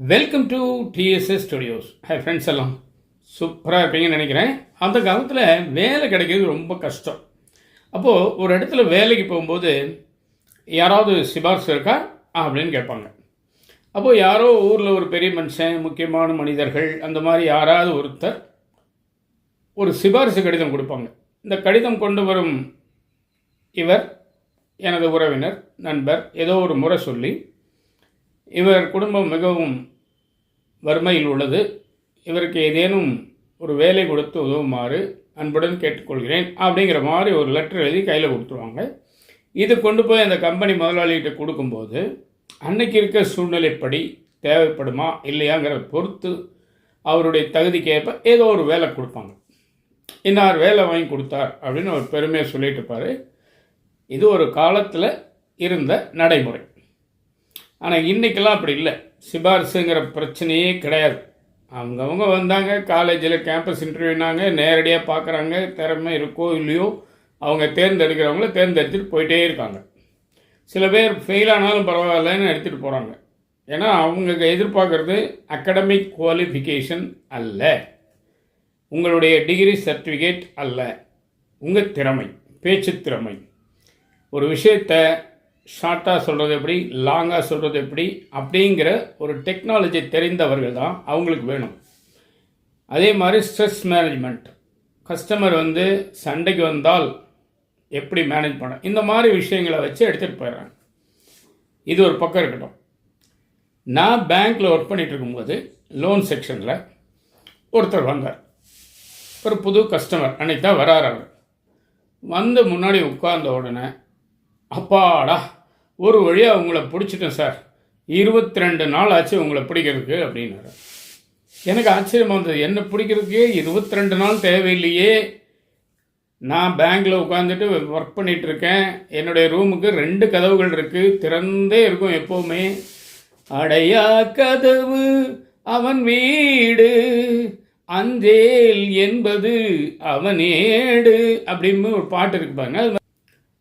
Welcome to TSS studios hi friends எல்லாம். சூப்பராக இருப்பீங்கன்னு நினைக்கிறேன். அந்த காலத்தில் வேலை கிடைக்கிறது ரொம்ப கஷ்டம். அப்போது ஒரு இடத்துல வேலைக்கு போகும்போது யாராவது சிபாரிசு இருக்கா? அப்படின்னு கேட்பாங்க. அப்போது யாரோ ஊரில் ஒரு பெரிய மனுஷன் முக்கியமான மனிதர்கள் அந்த மாதிரி யாராவது ஒருத்தர் ஒரு சிபாரிசு கடிதம் கொடுப்பாங்க. இந்த கடிதம் கொண்டு வரும் இவர் எனது உறவினர் நண்பர் ஏதோ ஒரு முறை சொல்லி இவர் குடும்பம் மிகவும் வறுமையில் உள்ளது. இவருக்கு ஏதேனும் ஒரு வேலை கொடுத்து உதவுமாறு அன்புடன் கேட்டுக்கொள்கிறேன் அப்படிங்கிற மாதிரி ஒரு லெட்டர் எழுதி கையில் கொடுத்துருவாங்க. இது கொண்டு போய் அந்த கம்பெனி முதலாளிகிட்ட கொடுக்கும்போது அன்னைக்கு இருக்க சூழ்நிலைப்படி தேவைப்படுமா இல்லையாங்கிறத பொறுத்து அவருடைய தகுதிக்கேற்ப ஏதோ ஒரு வேலை கொடுப்பாங்க. இன்னார் வேலை வாங்கி கொடுத்தார் அப்படின்னு அவர் பெருமையை சொல்லிட்டு இருப்பார். இது ஒரு காலத்தில் இருந்த நடைமுறை. ஆனால் இன்றைக்கெல்லாம் அப்படி இல்லை. சிபாரிசுங்கிற பிரச்சனையே கிடையாது. அவங்கவுங்க வந்தாங்க காலேஜில் கேம்பஸ் இன்டர்வியூனாங்க நேரடியாக பார்க்குறாங்க திறமை இருக்கோ இல்லையோ அவங்க தேர்ந்தெடுக்கிறவங்கள தேர்ந்தெடுத்துட்டு போயிட்டே இருக்காங்க. சில பேர் ஃபெயில் ஆனாலும் பரவாயில்லன்னு எடுத்துகிட்டு போகிறாங்க ஏன்னா அவங்க எதிர்பார்க்குறது அகடமிக் குவாலிஃபிகேஷன் அல்ல. உங்களுடைய டிகிரி சர்டிஃபிகேட் அல்ல. உங்கள் திறமை பேச்சு திறமை. ஒரு விஷயத்தை ஷார்ட்டாக சொல்கிறது எப்படி லாங்காக சொல்கிறது எப்படி அப்படிங்கிற ஒரு டெக்னாலஜி தெரிந்தவர்கள் தான் அவங்களுக்கு வேணும். அதே மாதிரி ஸ்ட்ரெஸ் மேனேஜ்மெண்ட் கஸ்டமர் வந்து சண்டைக்கு வந்தால் எப்படி மேனேஜ் பண்ண இந்த மாதிரி விஷயங்களை வச்சு எடுத்துகிட்டு போயிடுறாங்க. இது ஒரு பக்கம் இருக்கட்டும். நான் பேங்க்கில் ஒர்க் பண்ணிகிட்டு இருக்கும்போது லோன் செக்ஷனில் ஒருத்தர் வந்தார். ஒரு புது கஸ்டமர் அன்னைக்கு தான் வராரு அவர். வந்து முன்னாடி உட்கார்ந்த உடனே அப்பாடா ஒரு வழியாக உங்களை பிடிச்சிட்டேன் சார். இருபத்தி ரெண்டு நாள் ஆச்சு உங்களை பிடிக்கிறதுக்கு அப்படின்னாரு. எனக்கு ஆச்சரியமாக இருந்தது. என்ன பிடிக்கிறதுக்கே? இருபத்தி ரெண்டு நாள் தேவையில்லையே. நான் பேங்க்கில் உட்காந்துட்டு ஒர்க் பண்ணிகிட்ருக்கேன் என்னுடைய ரூமுக்கு ரெண்டு கதவுகள் இருக்குது திறந்தே இருக்கும் எப்போவுமே. அடையா கதவு அவன் வீடு. அஞ்சேல் என்பது அவனேடு அப்படின்னு ஒரு பாட்டு இருக்கு பாருங்க.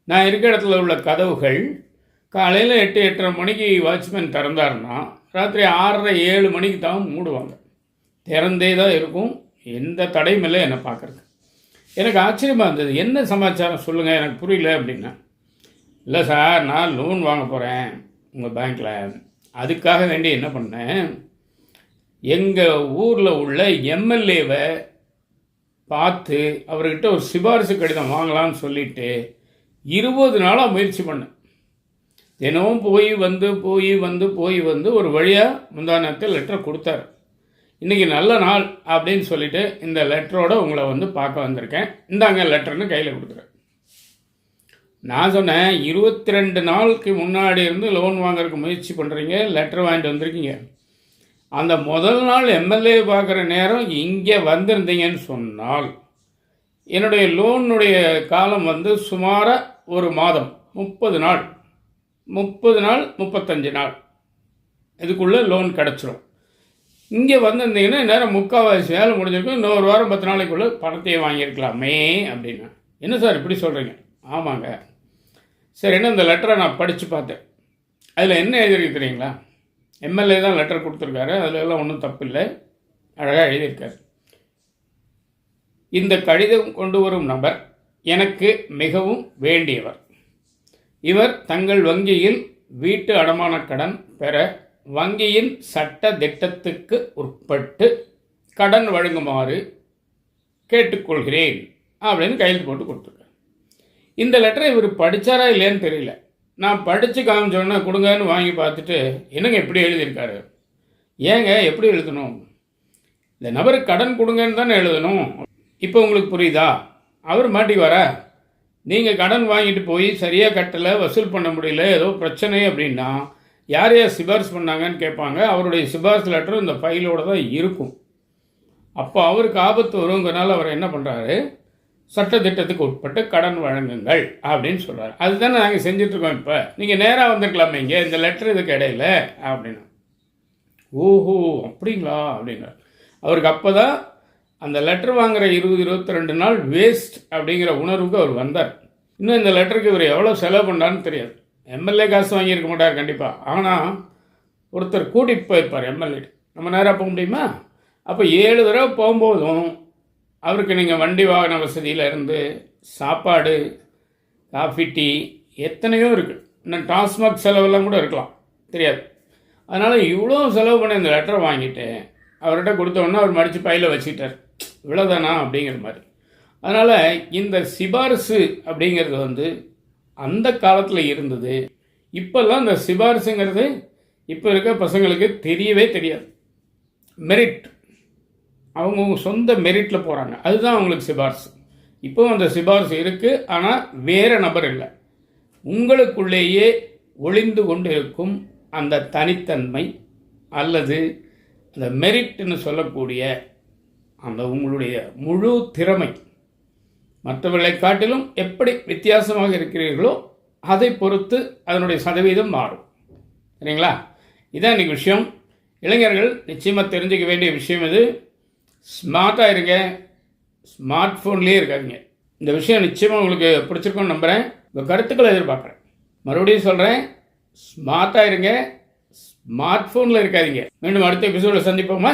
நான் இருக்கிற இடத்துல உள்ள கதவுகள் காலையில் எட்டு எட்டரை மணிக்கு வாட்ச்மேன் திறந்தாருன்னா ராத்திரி ஆறரை ஏழு மணிக்கு தான் மூடுவாங்க. திறந்தே தான் இருக்கும். எந்த தடையும் இல்லை என்னை பார்க்குறது எனக்கு ஆச்சரியமாக இருந்தது. என்ன சமாச்சாரம் சொல்லுங்கள் எனக்கு புரியல அப்படின்னா இல்லை சார் நான் லோன் வாங்க போகிறேன் உங்கள் பேங்க்கில் அதுக்காக வேண்டி என்ன பண்ணேன் எங்கள் ஊரில் உள்ள எம்எல்ஏவை பார்த்து அவர்கிட்ட ஒரு சிபாரிசு கடிதம் வாங்கலாம்னு சொல்லிட்டு இருபது நாளாக முயற்சி பண்ணேன். தினமும் போய் வந்து போய் வந்து போய் வந்து ஒரு வழியாக முந்தானத்தில் லெட்டர் கொடுத்தாரு. இன்றைக்கி நல்ல நாள் அப்படின்னு சொல்லிட்டு இந்த லெட்டரோடு உங்களை வந்து பார்க்க வந்திருக்கேன். இந்தாங்க லெட்டர்னு கையில் கொடுத்துறேன் நான் சொன்னேன் இருபத்தி ரெண்டு நாளுக்கு முன்னாடி இருந்து லோன் வாங்குறதுக்கு முயற்சி பண்ணுறீங்க லெட்டர் வாங்கிட்டு வந்திருக்கீங்க. அந்த முதல் நாள் எம்எல்ஏ பார்க்குற நேரம் இங்கே வந்திருந்தீங்கன்னு சொன்னால் என்னுடைய லோனுடைய காலம் வந்து சுமாராக ஒரு மாதம் முப்பது நாள். முப்பது நாள் முப்பத்தஞ்சு நாள். இதுக்குள்ளே லோன் கிடச்சிரும். இங்கே வந்திருந்தீங்கன்னா நேரம் முக்கால்வாசி வேலை முடிஞ்சிருக்கும். இன்னொரு வாரம் பத்து நாளைக்குள்ளே பணத்தையே வாங்கியிருக்கலாமே அப்படின்னா. என்ன சார் இப்படி சொல்கிறீங்க ஆமாங்க. சரி என்ன இந்த லெட்டரை நான் படித்து பார்த்தேன். அதில் என்ன எழுதியிருக்கு தெரியுங்களா? எம்எல்ஏ தான் லெட்டர் கொடுத்துருக்காரு. அதில் எல்லாம் ஒன்றும் தப்பு இல்லை அழகாக எழுதியிருக்காரு. இந்த கடிதம் கொண்டு வரும் நபர் எனக்கு மிகவும் வேண்டியவர். இவர் தங்கள் வங்கியில் வீட்டு அடமான கடன் பெற வங்கியின் சட்ட திட்டத்துக்கு உட்பட்டு கடன் வழங்குமாறு கேட்டுக்கொள்கிறேன் அப்படின்னு கையெழுத்து போட்டு கொடுத்துருக்காரு. இந்த லெட்டரை இவர் படித்தாரா இல்லையான்னு தெரியல. நான் படித்து காமிச்சோன்னா கொடுங்கன்னு வாங்கி பார்த்துட்டு என்னங்க எப்படி எழுதியிருக்காரு? ஏங்க எப்படி எழுதணும்? இந்த நபருக்கு கடன் கொடுங்கன்னு தானே எழுதணும். இப்போ உங்களுக்கு புரியுதா? அவர் மாட்டி வர நீங்கள் கடன் வாங்கிட்டு போய் சரியாக கட்டலை வசூல் பண்ண முடியல ஏதோ பிரச்சனை அப்படின்னா யார் யார் சிபாரிசு பண்ணாங்கன்னு கேட்பாங்க. அவருடைய சிபாரிசு லெட்டரும் இந்த ஃபைலோட தான் இருக்கும். அப்போ அவருக்கு ஆபத்து வருங்கிறனால அவர் என்ன பண்ணுறாரு சட்டத்திட்டத்துக்கு உட்பட்டு கடன் வழங்குங்கள் அப்படின்னு சொல்கிறார் அதுதானே நாங்கள் செஞ்சிட்ருக்கோம் இப்போ. நீங்கள் நேராக வந்திருக்கலாமே இங்கே இந்த லெட்டர் இதுக்கு இடையில அப்படின்னா. ஓஹோ அப்படிங்களா அப்படின்னார் அவருக்கு அப்போ தான் அந்த லெட்டர் வாங்குற இருபது இருபத்தி ரெண்டு நாள் வேஸ்ட் அப்படிங்கிற உணர்வுக்கு அவர் வந்தார். இன்னும் இந்த லெட்டருக்கு இவர் எவ்வளோ செலவு பண்ணான்னு தெரியாது. எம்எல்ஏ காசு வாங்கியிருக்க மாட்டார் கண்டிப்பாக ஆனால் ஒருத்தர் கூட்டிகிட்டு போயிருப்பார் எம்எல்ஏ நம்ம நேராக போக முடியுமா? அப்போ ஏழு தடவை போகும்போதும் அவருக்கு நீங்கள் வண்டி வாகன வசதியில் இருந்து சாப்பாடு காஃபி டீ எத்தனையோ இருக்குது இன்னும் டாஸ்மாக் செலவெல்லாம் கூட இருக்கலாம். தெரியாது. அதனால் இவ்வளோ செலவு பண்ண இந்த லெட்டரை வாங்கிட்டு அவர்கிட்ட கொடுத்தோன்னே அவர் மடித்து பையில் வச்சுக்கிட்டார். இவ்வளோதானா அப்படிங்கிற மாதிரி. அதனால் இந்த சிபாரிசு அப்படிங்கிறது வந்து அந்த காலத்தில் இருந்தது. இப்போல்லாம் இந்த சிபாரிசுங்கிறது இப்போ இருக்க பசங்களுக்கு தெரியவே தெரியாது. மெரிட் அவங்கவுங்க சொந்த மெரிட்டில் போகிறாங்க அதுதான் அவங்களுக்கு சிபாரிசு. இப்போவும் அந்த சிபாரிசு இருக்குது ஆனால் வேறு நபர் இல்லை. உங்களுக்குள்ளேயே ஒளிந்து கொண்டு இருக்கும் அந்த தனித்தன்மை அல்லது அந்த மெரிட்னு சொல்லக்கூடிய அந்த உங்களுடைய முழு திறமை மற்றவர்களை காட்டிலும் எப்படி வித்தியாசமாக இருக்கிறீர்களோ அதை பொறுத்து அதனுடைய சதவீதம் மாறும். சரிங்களா? இதான் இன்றைக்கி விஷயம். இளைஞர்கள் நிச்சயமாக தெரிஞ்சுக்க வேண்டிய விஷயம் இது. ஸ்மார்ட்டாக இருங்க. ஸ்மார்ட் ஃபோன்லேயே இருக்காதீங்க. இந்த விஷயம் நிச்சயமாக உங்களுக்கு பிடிச்சிருக்கும்னு நம்புகிறேன் உங்கள் கருத்துக்களை எதிர்பார்க்குறேன். மறுபடியும் சொல்கிறேன் ஸ்மார்ட்டாக இருங்க. ஸ்மார்ட் ஃபோனில் இருக்காதீங்க. மீண்டும் அடுத்த எபிசோடில் சந்திப்போமா?